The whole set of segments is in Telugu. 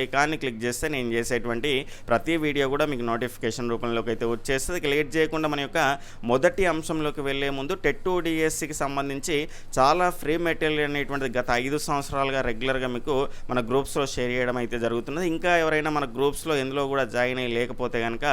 ఐకాన్ని క్లిక్ చేస్తే నేను చేసేటువంటి ప్రతి వీడియో కూడా మీకు నోటిఫికేషన్ రూపంలోకి అయితే వచ్చేస్తుంది లేట్ చేయకుండా మన యొక్క మొదటి అంశంలోకి వెళ్ళే ముందు టెట్టు డిఎస్సికి సంబంధించి చాలా ఫ్రీ మెటీరియల్ అనేటువంటిది గత ఐదు సంవత్సరాలుగా రెగ్యులర్గా మీకు మన గ్రూప్స్లో షేర్ చేయడం అయితే జరుగుతున్నది. ఇంకా ఎవరైనా మన గ్రూప్స్లో ఎందులో కూడా జాయిన్ అయ్యి లేకపోతే కనుక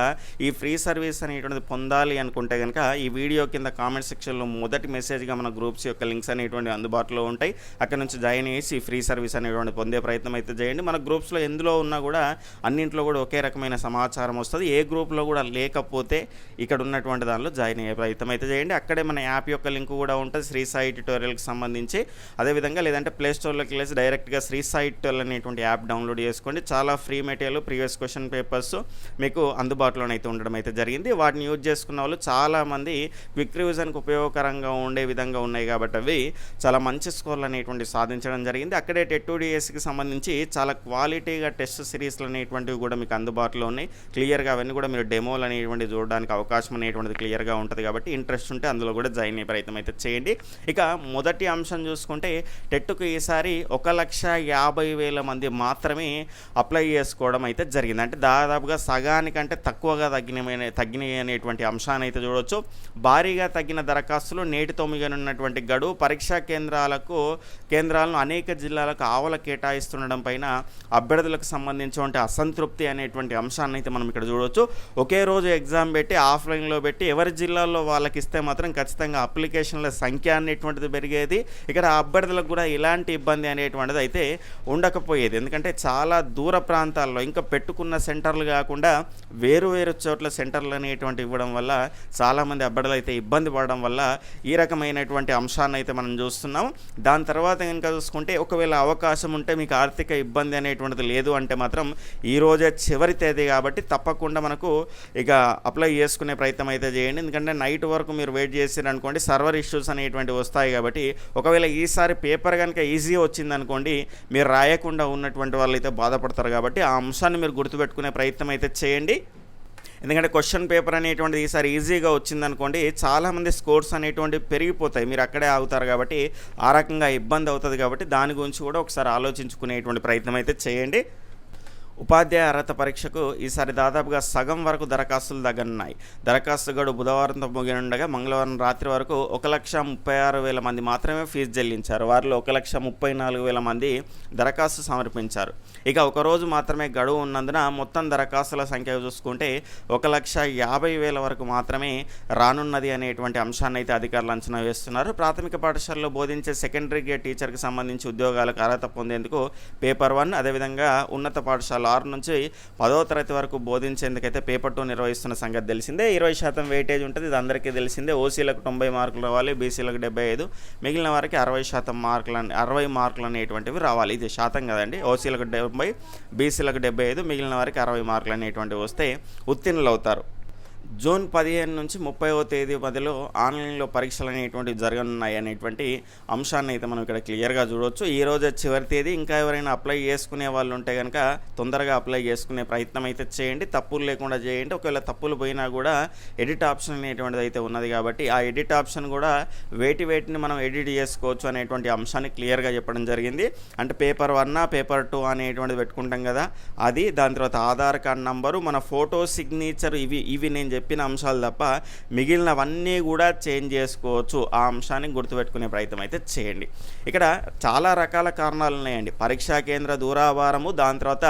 ఈ ఫ్రీ సర్వీస్ అనేటువంటిది పొందాలి అనుకుంటే కనుక ఈ వీడియో కింద కామెంట్ సెక్షన్లో మొదటి మెసేజ్గా మన గ్రూప్స్ యొక్క లింక్స్ అనేటువంటి అందుబాటులో ఉంటాయి. అక్కడ నుంచి జాయిన్ చేసి ఫ్రీ సర్వీస్ అనేటువంటి పొందే ప్రయత్నం అయితే చేయండి. మన గ్రూప్స్లో ఎందులో ఉన్నా కూడా అన్నింట్లో కూడా ఒకే రకమైన సమాచారం వస్తుంది. ఏ గ్రూప్లో కూడా లేకపోతే ఇక్కడ ఉన్నటువంటి దానిలో జాయిన్ అయ్యే ప్రయత్నం అయితే చేయండి. అక్కడే మన యాప్ యొక్క లింక్ కూడా ఉంటుంది. శ్రీ సాయి ట్యూటోరియల్కి సంబంధించి. అదేవిధంగా లేదంటే ప్లే స్టోర్లోకి వెళ్ళేసి డైరెక్ట్గా శ్రీ సాయి ట్యూటోరియల్ అనేటువంటి యాప్ డౌన్లోడ్ చేసుకోండి. చాలా free material previous question papers మీకు అందుబాటులోనైతే ఉండడం అయితే జరిగింది. వాటిని యూజ్ చేసుకున్న వాళ్ళు చాలామంది క్విక్ రివిజన్కి ఉపయోగకరంగా ఉండే విధంగా ఉన్నాయి కాబట్టి అవి చాలా మంచి స్కోర్లు అనేటువంటి సాధించడం జరిగింది. అక్కడే టెట్ డిఎస్సికి సంబంధించి చాలా క్వాలిటీ క్వాలిటీగా టెస్ట్ సిరీస్లు అనేటువంటివి కూడా మీకు అందుబాటులో ఉన్నాయి. క్లియర్గా అవన్నీ కూడా మీరు డెమోలు అనేటువంటివి చూడడానికి అవకాశం అనేటువంటిది క్లియర్గా ఉంటుంది కాబట్టి ఇంట్రెస్ట్ ఉంటే అందులో కూడా జాయిన్ అయ్యే ప్రయత్నం అయితే చేయండి. ఇక మొదటి అంశం చూసుకుంటే టెట్కు ఈసారి ఒక లక్ష యాభై వేల మంది మాత్రమే అప్లై చేసుకోవడం అయితే జరిగింది. అంటే దాదాపుగా సగానికంటే తక్కువగా తగ్గిన తగ్గినాయి అనేటువంటి అంశాన్ని అయితే చూడవచ్చు భారీగా తగ్గిన దరఖాస్తులు నేటితో మిగనున్నటువంటి గడువు పరీక్షా కేంద్రాలకు కేంద్రాలను అనేక జిల్లాలకు ఆవల కేటాయిస్తుండడం పైన అభ్యర్థి అభ్యర్థులకు సంబంధించినటువంటి అసంతృప్తి అనేటువంటి అంశాన్ని అయితే మనం ఇక్కడ చూడవచ్చు ఒకే రోజు ఎగ్జామ్ పెట్టి ఆఫ్లైన్లో పెట్టి ఎవరి జిల్లాల్లో వాళ్ళకి ఇస్తే మాత్రం ఖచ్చితంగా అప్లికేషన్ల సంఖ్య అనేటువంటిది పెరిగేది. ఇక్కడ అభ్యర్థులకు కూడా ఇలాంటి ఇబ్బంది అనేటువంటిది అయితే ఉండకపోయేది. ఎందుకంటే చాలా దూర ప్రాంతాల్లో ఇంకా పెట్టుకున్న సెంటర్లు కాకుండా వేరు వేరు చోట్ల సెంటర్లు అనేటువంటి ఇవ్వడం వల్ల చాలామంది అభ్యర్థులు అయితే ఇబ్బంది పడడం వల్ల ఈ రకమైనటువంటి అంశాన్ని అయితే మనం చూస్తున్నాం. దాని తర్వాత కనుక చూసుకుంటే ఒకవేళ అవకాశం ఉంటే మీకు ఆర్థిక ఇబ్బంది అనేటువంటిది లేదు అంటే మాత్రం ఈ రోజే చివరి తేదీ కాబట్టి తప్పకుండా మనకు ఇక అప్లై చేసుకునే ప్రయత్నం అయితే చేయండి. ఎందుకంటే నైట్ వరకు మీరు వెయిట్ చేసారు అనుకోండి సర్వర్ ఇష్యూస్ అనేటువంటివి వస్తాయి కాబట్టి ఒకవేళ ఈసారి పేపర్ కనుక ఈజీగా వచ్చిందనుకోండి మీరు రాయకుండా ఉన్నటువంటి వాళ్ళు అయితే బాధపడతారు కాబట్టి ఆ అంశాన్ని మీరు గుర్తుపెట్టుకునే ప్రయత్నం అయితే చేయండి. ఎందుకంటే క్వశ్చన్ పేపర్ అనేటువంటిది ఈసారి ఈజీగా వచ్చిందనుకోండి చాలామంది స్కోర్స్ అనేటువంటివి పెరిగిపోతాయి. మీరు అక్కడే ఆగుతారు కాబట్టి ఆ రకంగా ఇబ్బంది అవుతుంది కాబట్టి దాని గురించి కూడా ఒకసారి ఆలోచించుకునేటువంటి ప్రయత్నం అయితే చేయండి. ఉపాధ్యాయ అర్హత పరీక్షకు ఈసారి దాదాపుగా సగం వరకు దరఖాస్తులు దగ్గరున్నాయి దరఖాస్తు గడువు బుధవారంతో ముగినుండగా మంగళవారం రాత్రి వరకు ఒక లక్ష ముప్పై ఆరు వేల మంది మాత్రమే ఫీజు చెల్లించారు. వారిలో ఒక లక్ష ముప్పై నాలుగు వేల మంది దరఖాస్తు సమర్పించారు. ఇక ఒకరోజు మాత్రమే గడువు ఉన్నందున మొత్తం దరఖాస్తుల సంఖ్య చూసుకుంటే ఒక లక్ష యాభై వేల వరకు మాత్రమే రానున్నది అనేటువంటి అంశాన్ని అయితే అధికారులు అంచనా వేస్తున్నారు. ప్రాథమిక పాఠశాలలో బోధించే సెకండరీ గ్రేడ్ టీచర్కి సంబంధించి ఉద్యోగాలకు అర్హత పొందేందుకు పేపర్ వన్ అదేవిధంగా ఉన్నత పాఠశాల ఆరు నుంచి పదో తరగతి వరకు బోధించేందుకైతే పేపర్ టూ నిర్వహిస్తున్న సంగతి తెలిసిందే. ఇరవై శాతం వెయిటేజ్ ఉంటుంది. ఇది అందరికీ తెలిసిందే. ఓసీలకు తొంభై మార్కులు రావాలి బీసీలకు డెబ్బై ఐదు. మిగిలిన వారికి అరవై శాతం మార్కులు అరవై మార్కులు అనేటువంటివి రావాలి. ఇది శాతం కదండి. ఓసీలకు డెబ్బై బీసీలకు డెబ్బై ఐదు మిగిలిన వారికి అరవై మార్కులు అనేటువంటివి వస్తే ఉత్తీర్ణులు అవుతారు. జూన్ పదిహేను నుంచి ముప్పైవ తేదీ మధ్యలో ఆన్లైన్లో పరీక్షలు అనేటువంటివి జరగనున్నాయి అనేటువంటి అంశాన్ని అయితే మనం ఇక్కడ క్లియర్గా చూడవచ్చు ఈ రోజు చివరి తేదీ. ఇంకా ఎవరైనా అప్లై చేసుకునే వాళ్ళు ఉంటే కనుక తొందరగా అప్లై చేసుకునే ప్రయత్నం అయితే చేయండి. తప్పులు లేకుండా చేయండి. ఒకవేళ తప్పులు పోయినా కూడా ఎడిట్ ఆప్షన్ అనేటువంటిది అయితే ఉన్నది కాబట్టి ఆ ఎడిట్ ఆప్షన్ కూడా వేటి వేటిని మనం ఎడిట్ చేసుకోవచ్చు అనేటువంటి అంశాన్ని క్లియర్గా చెప్పడం జరిగింది. అంటే పేపర్ వన్ పేపర్ టూ అనేటువంటిది పెట్టుకుంటాం కదా. అది దాని తర్వాత ఆధార్ కార్డ్ నంబరు మన ఫోటో సిగ్నేచర్ ఇవి ఇవి నేను చెప్పిన అంశాలు తప్ప మిగిలినవన్నీ కూడా చేంజ్ చేసుకోవచ్చు. ఆ అంశాన్ని గుర్తుపెట్టుకునే ప్రయత్నం అయితే చేయండి. ఇక్కడ చాలా రకాల కారణాలు ఉన్నాయండి. పరీక్షా కేంద్ర దూరాభారము దాని తర్వాత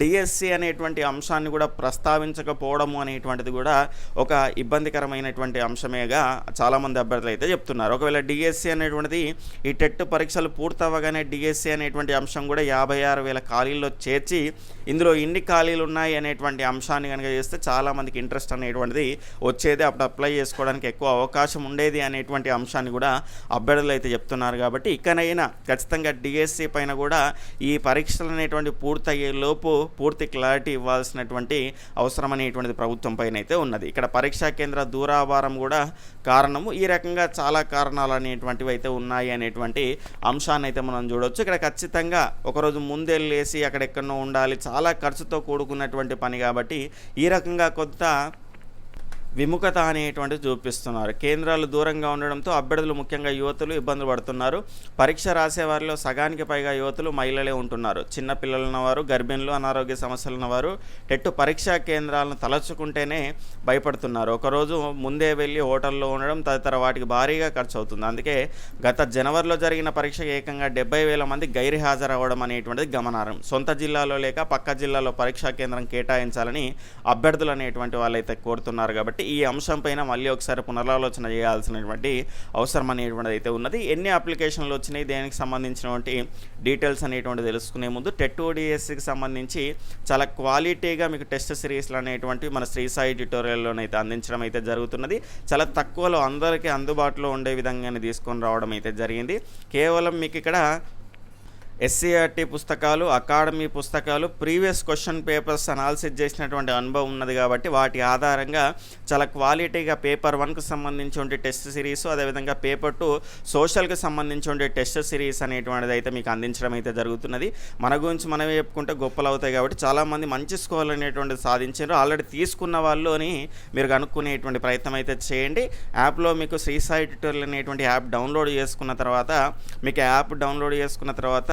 డిఎస్సి అనేటువంటి అంశాన్ని కూడా ప్రస్తావించకపోవడము అనేటువంటిది కూడా ఒక ఇబ్బందికరమైనటువంటి అంశమేగా చాలామంది అభ్యర్థులు అయితే చెప్తున్నారు. ఒకవేళ డిఎస్సి అనేటువంటిది ఈ టెట్ పరీక్షలు పూర్తవగానే డిఎస్సి అనేటువంటి అంశం కూడా యాభై ఆరు వేల ఖాళీల్లో చేర్చి ఇందులో ఇన్ని ఖాళీలు ఉన్నాయి అనేటువంటి అంశాన్ని కనుక చేస్తే చాలామందికి ఇంట్రెస్ట్ అనేటువంటిది వచ్చేది. అప్పుడు అప్లై చేసుకోవడానికి ఎక్కువ అవకాశం ఉండేది అనేటువంటి అంశాన్ని కూడా అభ్యర్థులు అయితే చెప్తున్నారు కాబట్టి ఇకనైనా ఖచ్చితంగా డిఎస్సి పైన కూడా ఈ పరీక్షలు అనేటువంటి పూర్తయ్యే లోపు పూర్తి క్లారిటీ ఇవ్వాల్సినటువంటి అవసరం అనేటువంటిది ప్రభుత్వం పైన అయితే ఉన్నది. ఇక్కడ పరీక్షా కేంద్ర దూరాభారం కూడా కారణము. ఈ రకంగా చాలా కారణాలు అనేటువంటివి అయితే ఉన్నాయి అనేటువంటి అంశాన్ని అయితే మనం చూడవచ్చు ఇక్కడ ఖచ్చితంగా ఒకరోజు ముందెళ్ళేసి అక్కడెక్కడో ఉండాలి చాలా ఖర్చుతో కూడుకున్నటువంటి పని కాబట్టి ఈ రకంగా కొంత విముఖత అనేటువంటిది చూపిస్తున్నారు. కేంద్రాలు దూరంగా ఉండడంతో అభ్యర్థులు ముఖ్యంగా యువతులు ఇబ్బందులు పడుతున్నారు. పరీక్ష రాసేవారిలో సగానికి పైగా యువతులు మహిళలే ఉంటున్నారు. చిన్నపిల్లలు ఉన్నవారు గర్భిణులు అనారోగ్య సమస్యలు ఉన్నవారు టెట్టు పరీక్షా కేంద్రాలను తలచుకుంటేనే భయపడుతున్నారు. ఒకరోజు ముందే వెళ్ళి హోటల్లో ఉండడం తదితర వాటికి భారీగా ఖర్చు అవుతుంది అందుకే గత జనవరిలో జరిగిన పరీక్షకు ఏకంగా డెబ్బై వేల మంది గైరు హాజరవ్వడం అనేటువంటిది గమనార్హం. సొంత జిల్లాలో లేక పక్క జిల్లాలో పరీక్షా కేంద్రం కేటాయించాలని అభ్యర్థులు అనేటువంటి వాళ్ళైతే కోరుతున్నారు. కాబట్టి ఈ అంశంపైన మళ్ళీ ఒకసారి పునరాలోచన చేయాల్సినటువంటి అవసరం అనేటువంటిది అయితే ఉన్నది. ఎన్ని అప్లికేషన్లు వచ్చినాయి దేనికి సంబంధించినటువంటి డీటెయిల్స్ అనేటువంటి తెలుసుకునే ముందు టెట్ ఓడిఎస్సికి సంబంధించి చాలా క్వాలిటీగా మీకు టెస్ట్ సిరీస్లు అనేటువంటివి మన శ్రీ సాయి ట్యూటోరియల్లోనైతే అందించడం అయితే జరుగుతున్నది. చాలా తక్కువలో అందరికీ అందుబాటులో ఉండే విధంగానే తీసుకొని రావడం అయితే జరిగింది. కేవలం మీకు ఇక్కడ ఎస్సీఆర్టీ పుస్తకాలు అకాడమీ పుస్తకాలు ప్రీవియస్ క్వశ్చన్ పేపర్స్ అనాలిసిస్ చేసినటువంటి అనుభవం ఉన్నది కాబట్టి వాటి ఆధారంగా చాలా క్వాలిటీగా పేపర్ వన్కు సంబంధించి టెస్ట్ సిరీస్ అదేవిధంగా పేపర్ టూ సోషల్కి సంబంధించి టెస్ట్ సిరీస్ అనేటువంటిది అయితే మీకు అందించడం అయితే జరుగుతున్నది. మన గురించి మనమే చెప్పుకుంటే గొప్పలు అవుతాయి కాబట్టి చాలామంది మంచి స్కోర్లు అనేటువంటిది సాధించారు. ఆల్రెడీ తీసుకున్న వాళ్ళని మీరు కనుక్కునేటువంటి ప్రయత్నం అయితే చేయండి. యాప్లో మీకు శ్రీసాయి ట్యూటోరియల్ అనేటువంటి యాప్ డౌన్లోడ్ చేసుకున్న తర్వాత మీకు యాప్ డౌన్లోడ్ చేసుకున్న తర్వాత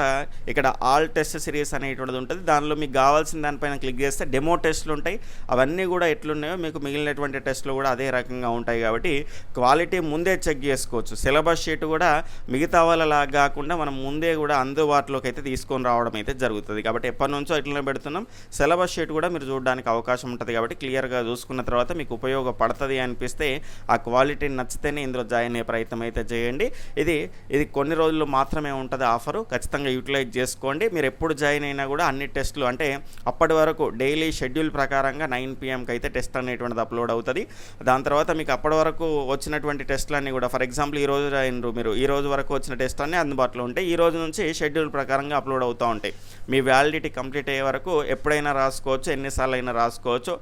ఇక్కడ ఆల్ టెస్ట్ సిరీస్ అనేటువంటిది ఉంటుంది. దానిలో మీకు కావాల్సిన దానిపైన క్లిక్ చేస్తే డెమో టెస్ట్లు ఉంటాయి. అవన్నీ కూడా ఎట్లున్నాయో మీకు మిగిలినటువంటి టెస్ట్లు కూడా అదే రకంగా ఉంటాయి కాబట్టి క్వాలిటీ ముందే చెక్ చేసుకోవచ్చు. సిలబస్ షీట్ కూడా మిగతా వాళ్ళలాగా కాకుండా మనం ముందే కూడా అందుబాటులోకి అయితే తీసుకొని రావడం అయితే జరుగుతుంది. కాబట్టి ఎప్పటి నుంచో ఇట్లనే పెడుతున్నాం. సిలబస్ షీట్ కూడా మీరు చూడడానికి అవకాశం ఉంటుంది కాబట్టి క్లియర్గా చూసుకున్న తర్వాత మీకు ఉపయోగపడుతుంది అనిపిస్తే ఆ క్వాలిటీ నచ్చితేనే ఇందులో జాయిన్ అయ్యే ప్రయత్నం అయితే చేయండి. ఇది ఇది కొన్ని రోజులు మాత్రమే ఉంటుంది ఆఫరు. ఖచ్చితంగా యూటిలైజ్ చేసుకోండి. మీరు ఎప్పుడు జాయిన్ అయినా కూడా అన్ని టెస్టులు అంటే అప్పటి వరకు డైలీ షెడ్యూల్ ప్రకారంగా నైన్ పిఎంకి అయితే టెస్ట్ అనేటువంటిది అప్లోడ్ అవుతుంది. దాని తర్వాత మీకు అప్పటి వరకు వచ్చినటువంటి టెస్టులన్నీ కూడా ఫర్ ఎగ్జాంపుల్ ఈ రోజు అయినరు మీరు ఈ రోజు వరకు వచ్చిన టెస్ట్ అన్నీ అందుబాటులో ఉంటాయి. ఈ రోజు నుంచి షెడ్యూల్ ప్రకారంగా అప్లోడ్ అవుతూ ఉంటాయి. మీ వ్యాలిడిటీ కంప్లీట్ అయ్యే వరకు ఎప్పుడైనా రాసుకోవచ్చు ఎన్నిసార్లు అయినా రాసుకోవచ్చు.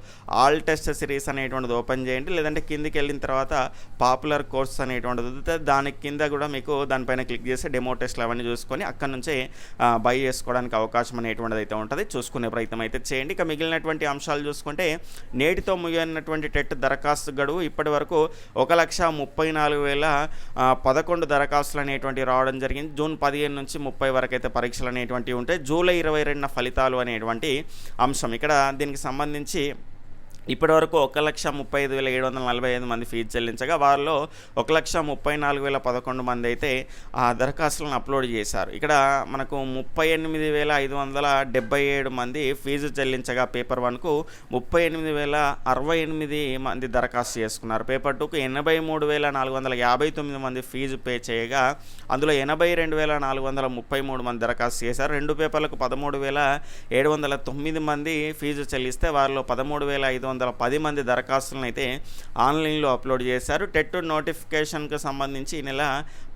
ఆల్ టెస్ట్ సిరీస్ అనేటువంటిది ఓపెన్ చేయండి. లేదంటే కిందికి వెళ్ళిన తర్వాత పాపులర్ కోర్స్ అనేటువంటిది దాని కింద కూడా మీకు దానిపైన క్లిక్ చేసి డెమో టెస్ట్లు అవన్నీ చూసుకొని అక్కడ నుంచే బై చేసుకోవడానికి అవకాశం అనేటువంటిది అయితే ఉంటుంది. చూసుకునే ప్రయత్నం అయితే చేయండి. ఇక మిగిలినటువంటి అంశాలు చూసుకుంటే నేటితో ముగినటువంటి టెట్ దరఖాస్తు గడువు ఇప్పటి వరకు ఒక లక్ష ముప్పై నాలుగు వేల పదకొండు దరఖాస్తులు అనేటువంటి రావడం జరిగింది. జూన్ పదిహేను నుంచి ముప్పై వరకు అయితే పరీక్షలు అనేటువంటివి ఉంటాయి. జూలై ఇరవై రెండున ఫలితాలు అనేటువంటి అంశం. ఇక్కడ దీనికి సంబంధించి ఇప్పటివరకు ఒక లక్ష ముప్పై ఐదు వేల ఏడు వందల నలభై ఐదు మంది ఫీజు చెల్లించగా వారిలో ఒక లక్ష ముప్పై నాలుగు వేల పదకొండు మంది అయితే ఆ దరఖాస్తులను అప్లోడ్ చేశారు. ఇక్కడ మనకు ముప్పై ఎనిమిది వేల ఐదు వందల డెబ్బై ఏడు మంది ఫీజు చెల్లించగా పేపర్ వన్కు ముప్పై ఎనిమిది వేల అరవై ఎనిమిది మంది దరఖాస్తు చేసుకున్నారు. పేపర్ టూకు ఎనభై మూడు వేల నాలుగు వందల యాభై తొమ్మిది మంది ఫీజు పే చేయగా అందులో ఎనభై రెండు వేల నాలుగు వందల ముప్పై మూడు మంది దరఖాస్తు చేశారు. రెండు పేపర్లకు పదమూడు వేల ఏడు వందల తొమ్మిది మంది ఫీజు చెల్లిస్తే వారిలో పదమూడు వేల ఐదు వందల పది మంది దరఖాస్తులను అయితే ఆన్లైన్లో అప్లోడ్ చేశారు. టెట్ నోటిఫికేషన్కి సంబంధించి ఈ నెల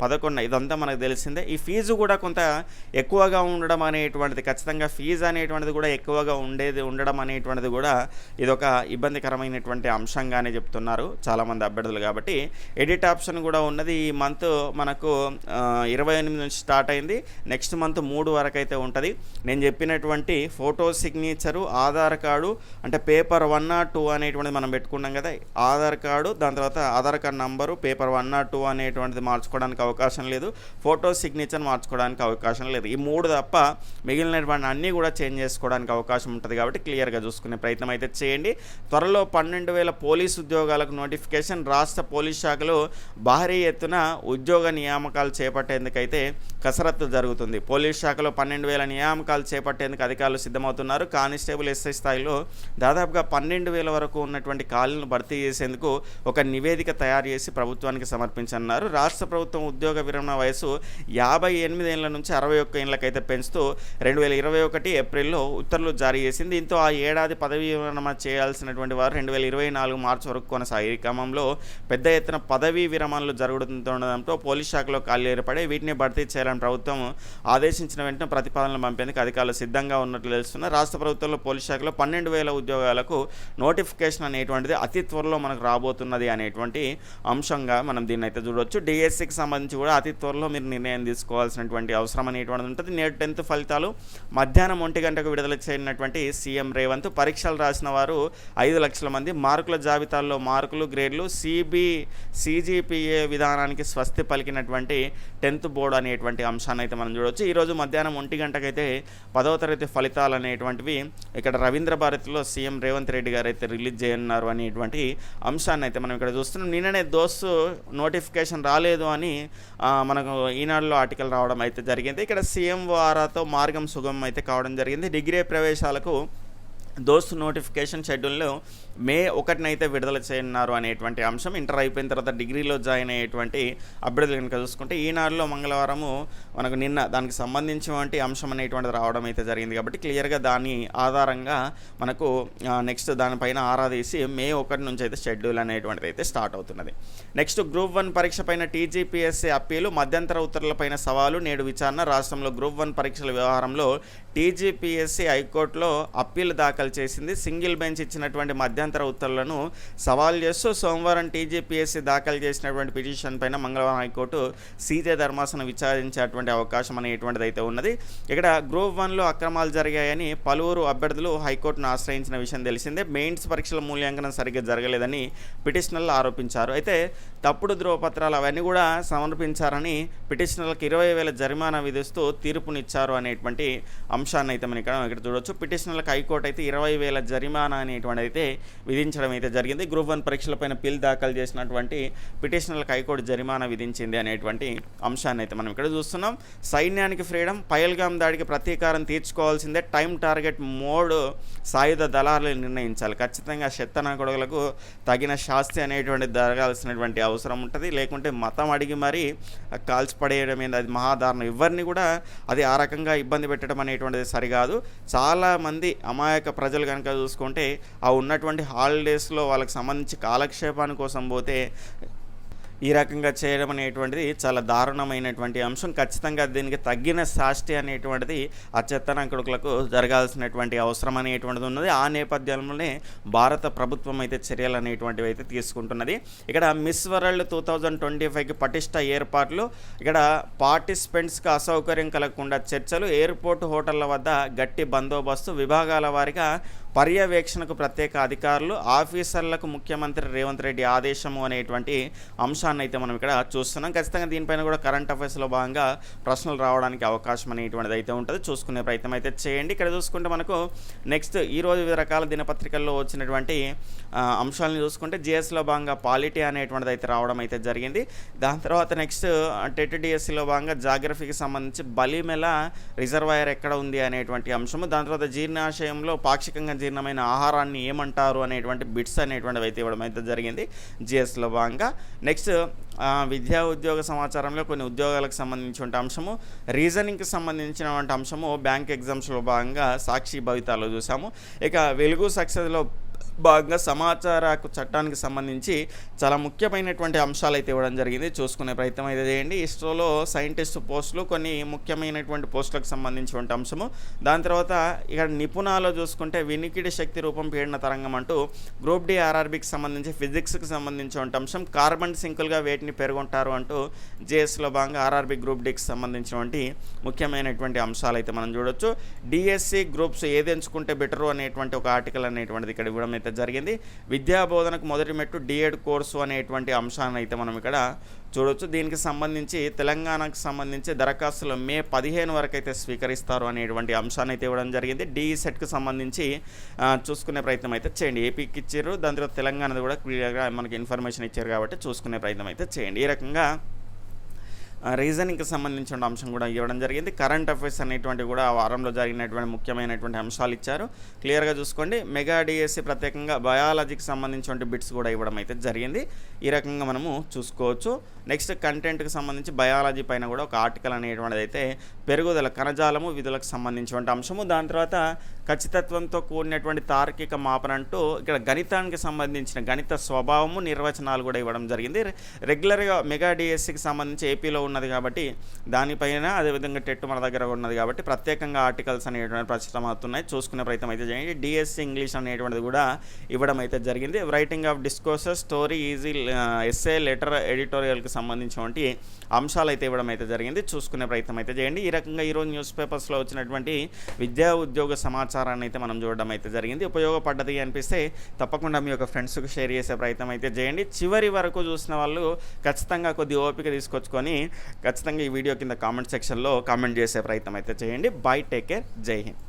పదకొండు ఇదంతా మనకు తెలిసిందే. ఈ ఫీజు కూడా కొంత ఎక్కువగా ఉండడం అనేటువంటిది ఖచ్చితంగా ఫీజు అనేటువంటిది కూడా ఎక్కువగా ఉండేది ఉండడం అనేటువంటిది కూడా ఇదొక ఇబ్బందికరమైనటువంటి అంశంగానే చెప్తున్నారు చాలామంది అభ్యర్థులు కాబట్టి. ఎడిట్ ఆప్షన్ కూడా ఉన్నది. ఈ మంత్ మనకు ఇరవై ఎనిమిది నుంచి స్టార్ట్ అయింది. నెక్స్ట్ మంత్ మూడు వరకు అయితే ఉంటుంది. నేను చెప్పినటువంటి ఫోటో సిగ్నేచరు ఆధార్ కార్డు అంటే పేపర్ వన్ నాట్ టూ అనేటువంటిది మనం పెట్టుకున్నాం కదా ఆధార్ కార్డు దాని తర్వాత Aadhaar card number paper one not two అనేటువంటిది మార్చుకోవడానికి అవకాశం లేదు ఫోటో సిగ్నేచర్ మార్చుకోవడానికి అవకాశం లేదు. ఈ మూడు తప్ప మిగిలినటువంటి అన్నీ కూడా చేంజ్ చేసుకోవడానికి అవకాశం ఉంటుంది కాబట్టి క్లియర్గా చూసుకునే ప్రయత్నం అయితే చేయండి. త్వరలో పన్నెండు వేల పోలీస్ ఉద్యోగాలకు నోటిఫికేషన్ రాష్ట్ర పోలీస్ శాఖలో భారీ ఎత్తున ఉద్యోగ నియామకాలు చేపట్టేందుకైతే కసరత్తు జరుగుతుంది. పోలీస్ శాఖలో పన్నెండు వేల నియామకాలు చేపట్టేందుకు అధికారులు సిద్ధమవుతున్నారు. కానిస్టేబుల్ ఎస్ఐ స్థాయిలో దాదాపుగా పన్నెండు పన్నెండు వేల వరకు ఉన్నటువంటి ఖాళీలను భర్తీ చేసేందుకు ఒక నివేదిక తయారు చేసి ప్రభుత్వానికి సమర్పించన్నారు రాష్ట్ర ప్రభుత్వం ఉద్యోగ విరమణ వయసు యాభై ఎనిమిది ఏళ్ళ నుంచి అరవై ఒక్క ఏళ్ళకైతే పెంచుతూ రెండు వేల ఇరవై ఒకటి ఏప్రిల్లో ఉత్తర్వులు జారీ చేసింది. దీంతో ఆ ఏడాది పదవీ విరమణ చేయాల్సినటువంటి వారు రెండు వేల ఇరవై నాలుగు మార్చి వరకు కొనసాగి ఈ క్రమంలో పెద్ద ఎత్తున పదవీ విరమణలు జరుగుతుండడంతో పోలీస్ శాఖలో ఖాళీ ఏర్పడి వీటిని భర్తీ చేయాలని ప్రభుత్వం ఆదేశించిన వెంటనే ప్రతిపాదనలు పంపేందుకు అధికారులు సిద్ధంగా ఉన్నట్లు తెలుస్తున్నారు రాష్ట్ర ప్రభుత్వంలో పోలీస్ శాఖలో పన్నెండు వేల ఉద్యోగాలకు నోటిఫికేషన్ అనేటువంటిది అతి త్వరలో మనకు రాబోతున్నది అనేటువంటి అంశంగా మనం దీన్ని అయితే చూడవచ్చు డిఎస్సికి సంబంధించి కూడా అతి త్వరలో మీరు నిర్ణయం తీసుకోవాల్సినటువంటి అవసరం అనేటువంటిది ఉంటుంది. నేడు టెన్త్ ఫలితాలు మధ్యాహ్నం ఒంటి గంటకు విడుదల చేయనటువంటి సీఎం రేవంత్ పరీక్షలు రాసిన వారు ఐదు లక్షల మంది మార్కుల జాబితాల్లో మార్కులు గ్రేడ్లు సిబి సిజిపిఏ విధానానికి స్వస్తి పలికినటువంటి టెన్త్ బోర్డు అనేటువంటి అంశాన్ని అయితే మనం చూడవచ్చు ఈరోజు మధ్యాహ్నం ఒంటి గంటకైతే పదవ తరగతి ఫలితాలు అనేటువంటివి ఇక్కడ రవీంద్ర భారతిలో సీఎం రేవంత్ రెడ్డి గారు అయితే రిలీజ్ చేయనున్నారు అనేటువంటి అంశాన్ని అయితే మనం ఇక్కడ చూస్తున్నాం. నిన్ననే దోస్తు నోటిఫికేషన్ రాలేదు అని మనకు ఈనాడులో ఆర్టికల్ రావడం అయితే జరిగింది. ఇక్కడ సీఎం వారాతో మార్గం సుగమం అయితే కావడం జరిగింది. డిగ్రీ ప్రవేశాలకు దోస్తు నోటిఫికేషన్ షెడ్యూల్లో మే ఒకటినైతే విడుదల చేయనున్నారు అనేటువంటి అంశం. ఇంటర్ అయిపోయిన తర్వాత డిగ్రీలో జాయిన్ అయ్యేటువంటి అభ్యర్థులు కనుక చూసుకుంటే ఈనాడులో మంగళవారము మనకు నిన్న దానికి సంబంధించినటువంటి అంశం అనేటువంటిది రావడం అయితే జరిగింది. కాబట్టి క్లియర్గా దాని ఆధారంగా మనకు నెక్స్ట్ దానిపైన ఆరాధేసి మే ఒకటి నుంచి అయితే షెడ్యూల్ అనేటువంటిది అయితే స్టార్ట్ అవుతున్నది. నెక్స్ట్ గ్రూప్ వన్ పరీక్ష పైన టీజీపీఎస్సీ అప్పీలు మధ్యంతర ఉత్తర్వులపైన సవాలు నేడు విచారణ రాష్ట్రంలో గ్రూప్ వన్ పరీక్షల వ్యవహారంలో టీజీపీఎస్సీ హైకోర్టులో అప్పీలు దాఖలు చేసింది. సింగిల్ బెంచ్ ఇచ్చినటువంటి మధ్యంతర ఉత్తర్వులను సవాల్ చేస్తూ సోమవారం టీజీపీఎస్సీ దాఖలు చేసినటువంటి పిటిషన్ పైన మంగళవారం హైకోర్టు సీజే ధర్మాసనం విచారించేటువంటి అవకాశం అనేటువంటిది అయితే ఉన్నది. ఇక్కడ గ్రూప్ వన్లో అక్రమాలు జరిగాయని పలువురు అభ్యర్థులు హైకోర్టును ఆశ్రయించిన విషయం తెలిసిందే. మెయిన్స్ పరీక్షల మూల్యాంకనం సరిగ్గా జరగలేదని పిటిషనర్లు ఆరోపించారు. అయితే తప్పుడు ధ్రువపత్రాలు అవన్నీ కూడా సమర్పించారని పిటిషనర్లకు ఇరవై వేల జరిమానా విధిస్తూ తీర్పునిచ్చారు అనేటువంటి అంశాన్ని అయితే మనం ఇక్కడ ఇక్కడ చూడొచ్చు. పిటిషనర్లకు హైకోర్టు అయితే ఇరవై వేల జరిమానా అనేటువంటి అయితే విధించడం అయితే జరిగింది. గ్రూప్ వన్ పరీక్షలపైన పిల్ దాఖలు చేసినటువంటి పిటిషనర్లకు హైకోర్టు జరిమానా విధించింది అనేటువంటి అంశాన్ని అయితే మనం ఇక్కడ చూస్తున్నాం. సైన్యానికి ఫ్రీడమ్ పయల్గాం దాడికి ప్రతీకారం తీర్చుకోవాల్సిందే. టైం టార్గెట్ మోడ్ సాయుధ దళాలు నిర్ణయించాలి. ఖచ్చితంగా శత్తన గొడవలకు తగిన శాస్తి అనేటువంటి జరగాల్సినటువంటి అవసరం ఉంటుంది. లేకుంటే మతం అడిగి మరీ కాల్చిపడేయడం ఏంది? అది మహాదారుణం. ఎవరిని కూడా అది ఆ రకంగా ఇబ్బంది పెట్టడం అనేటువంటిది సరికాదు. చాలామంది అమాయక ప్రజలు కనుక చూసుకుంటే ఆ ఉన్నటువంటి హాలిడేస్లో వాళ్ళకి సంబంధించి కాలక్షేపాని కోసం పోతే ఈ రకంగా చేయడం అనేటువంటిది చాలా దారుణమైనటువంటి అంశం. ఖచ్చితంగా దీనికి తగ్గిన శాస్తి అనేటువంటిది ఆ చెత్తనాకుడుకులకు జరగాల్సినటువంటి అవసరం అనేటువంటిది ఉన్నది. ఆ నేపథ్యంలోనే భారత ప్రభుత్వం అయితే చర్యలు అనేటువంటివి అయితే తీసుకుంటున్నది. ఇక్కడ Miss World two thousand twenty ఫైవ్కి పటిష్ట ఏర్పాట్లు ఇక్కడ పార్టిసిపెంట్స్కి అసౌకర్యం కలగకుండా చర్చలు ఎయిర్పోర్ట్ హోటళ్ళ వద్ద గట్టి బందోబస్తు విభాగాల వారిగా పర్యవేక్షణకు ప్రత్యేక అధికారులు ఆఫీసర్లకు ముఖ్యమంత్రి రేవంత్ రెడ్డి ఆదేశము అనేటువంటి అంశాన్ని అయితే మనం ఇక్కడ చూస్తున్నాం. ఖచ్చితంగా దీనిపైన కూడా కరెంట్ అఫైర్స్లో భాగంగా ప్రశ్నలు రావడానికి అవకాశం అనేటువంటిది అయితే ఉంటుంది. చూసుకునే ప్రయత్నం అయితే చేయండి. ఇక్కడ చూసుకుంటే మనకు నెక్స్ట్ ఈరోజు వివిధ రకాల దినపత్రికల్లో వచ్చినటువంటి అంశాలను చూసుకుంటే జిఎస్లో భాగంగా పాలిటీ అనేటువంటిది అయితే రావడం అయితే జరిగింది. దాని తర్వాత నెక్స్ట్ టెట్ డిఎస్సిలో భాగంగా జాగ్రఫీకి సంబంధించి బలిమెల రిజర్వాయర్ ఎక్కడ ఉంది అనేటువంటి అంశము. దాని తర్వాత జీర్ణాశయంలో పాక్షికంగా జీర్ణమైన ఆహారాన్ని ఏమంటారు అనేటువంటి బిట్స్ అనేటువంటివి అయితే ఇవ్వడం అయితే జరిగింది. జిఎస్లో భాగంగా నెక్స్ట్ విద్యా ఉద్యోగ సమాచారంలో కొన్ని ఉద్యోగాలకు సంబంధించిన అంశము రీజనింగ్కి సంబంధించినటువంటి అంశము బ్యాంక్ ఎగ్జామ్స్లో భాగంగా సాక్షి భవితాలో చూసాము. ఇక వెలుగు సక్సెస్లో భాగంగా సమాచార హక్కు చట్టానికి సంబంధించి చాలా ముఖ్యమైనటువంటి అంశాలు అయితే ఇవ్వడం జరిగింది. చూసుకునే ప్రయత్నం అయితే చేయండి. ఇస్రోలో సైంటిస్ట్ పోస్టులు కొన్ని ముఖ్యమైనటువంటి పోస్టులకు సంబంధించినటువంటి అంశము. దాని తర్వాత ఇక్కడ నిపుణాలు చూసుకుంటే వినికిడి శక్తి రూపం పీడన తరంగం అంటూ గ్రూప్ డి ఆర్ఆర్బికి సంబంధించి ఫిజిక్స్కి సంబంధించినటువంటి అంశం. కార్బన్ సింకులుగా వేటిని పేర్కొంటారు అంటూ జేఎస్లో భాగంగా ఆర్ఆర్బి గ్రూప్ డికి సంబంధించినటువంటి ముఖ్యమైనటువంటి అంశాలు అయితే మనం చూడొచ్చు. డిఎస్సి గ్రూప్స్ ఏది ఎంచుకుంటే బెటరు అనేటువంటి ఒక ఆర్టికల్ అనేటువంటిది ఇక్కడ ఇవ్వడం అయితే జరిగింది. విద్యా బోధనకు మొదటి మెట్టు డిఎడ్ కోర్సు అనేటువంటి అంశాన్ని అయితే మనం ఇక్కడ చూడొచ్చు. దీనికి సంబంధించి తెలంగాణకు సంబంధించి దరఖాస్తులు మే పదిహేను వరకు అయితే స్వీకరిస్తారు అనేటువంటి అంశాన్ని అయితే ఇవ్వడం జరిగింది. డిఈ సెట్కి సంబంధించి చూసుకునే ప్రయత్నం అయితే చేయండి. ఏపీకి ఇచ్చారు దాని తర్వాత తెలంగాణది కూడా క్లియర్గా మనకి ఇన్ఫర్మేషన్ ఇచ్చారు కాబట్టి చూసుకునే ప్రయత్నం అయితే చేయండి. ఈ రకంగా రీజనింగ్కి సంబంధించిన అంశం కూడా ఇవ్వడం జరిగింది. కరెంట్ అఫైర్స్ అనేటువంటి కూడా ఆ వారంలో జరిగినటువంటి ముఖ్యమైనటువంటి అంశాలు ఇచ్చారు. క్లియర్గా చూసుకోండి మెగా డిఎస్సి ప్రత్యేకంగా బయాలజీకి సంబంధించిన బిట్స్ కూడా ఇవ్వడం అయితే జరిగింది. ఈ రకంగా మనము చూసుకోవచ్చు. నెక్స్ట్ కంటెంట్కి సంబంధించి బయాలజీ పైన కూడా ఒక ఆర్టికల్ అనేటువంటిది అయితే పెరుగుదల కణజాలము విధులకు సంబంధించినటువంటి అంశము. దాని తర్వాత ఖచ్చితత్వంతో కూడినటువంటి తార్కిక మాపన అంటూ ఇక్కడ గణితానికి సంబంధించిన గణిత స్వభావము నిర్వచనాలు కూడా ఇవ్వడం జరిగింది. రెగ్యులర్గా మెగా డిఎస్సికి సంబంధించి ఏపీలో ఉన్నది కాబట్టి దానిపైన అదేవిధంగా టెట్ మన దగ్గర ఉన్నది కాబట్టి ప్రత్యేకంగా ఆర్టికల్స్ అనేటువంటి ప్రచురం అవుతున్నాయి. చూసుకునే ప్రయత్నం అయితే చేయండి. డిఎస్సి ఇంగ్లీష్ అనేటువంటిది కూడా ఇవ్వడం అయితే జరిగింది. Writing of discourses story easy essay letter ఎడిటోరియల్కి సంబంధించినటువంటి అంశాలు అయితే ఇవ్వడం అయితే జరిగింది. చూసుకునే ప్రయత్నం అయితే చేయండి. ఈ రకంగా ఈరోజు న్యూస్ పేపర్స్లో వచ్చినటువంటి విద్యా ఉద్యోగ సమాచారాన్ని అయితే మనం చూడడం అయితే జరిగింది. ఉపయోగపడ్డది అనిపిస్తే తప్పకుండా మీ యొక్క ఫ్రెండ్స్కి షేర్ చేసే ప్రయత్నం అయితే చేయండి. చివరి వరకు చూసిన వాళ్ళు ఖచ్చితంగా కొద్ది ఓపిక తీసుకొచ్చుకొని ఖచ్చితంగా ఈ వీడియో కింద కామెంట్ సెక్షన్లో కామెంట్ చేసే ప్రయత్నం అయితే చేయండి. బై టేక్ కేర్ జై హింద్.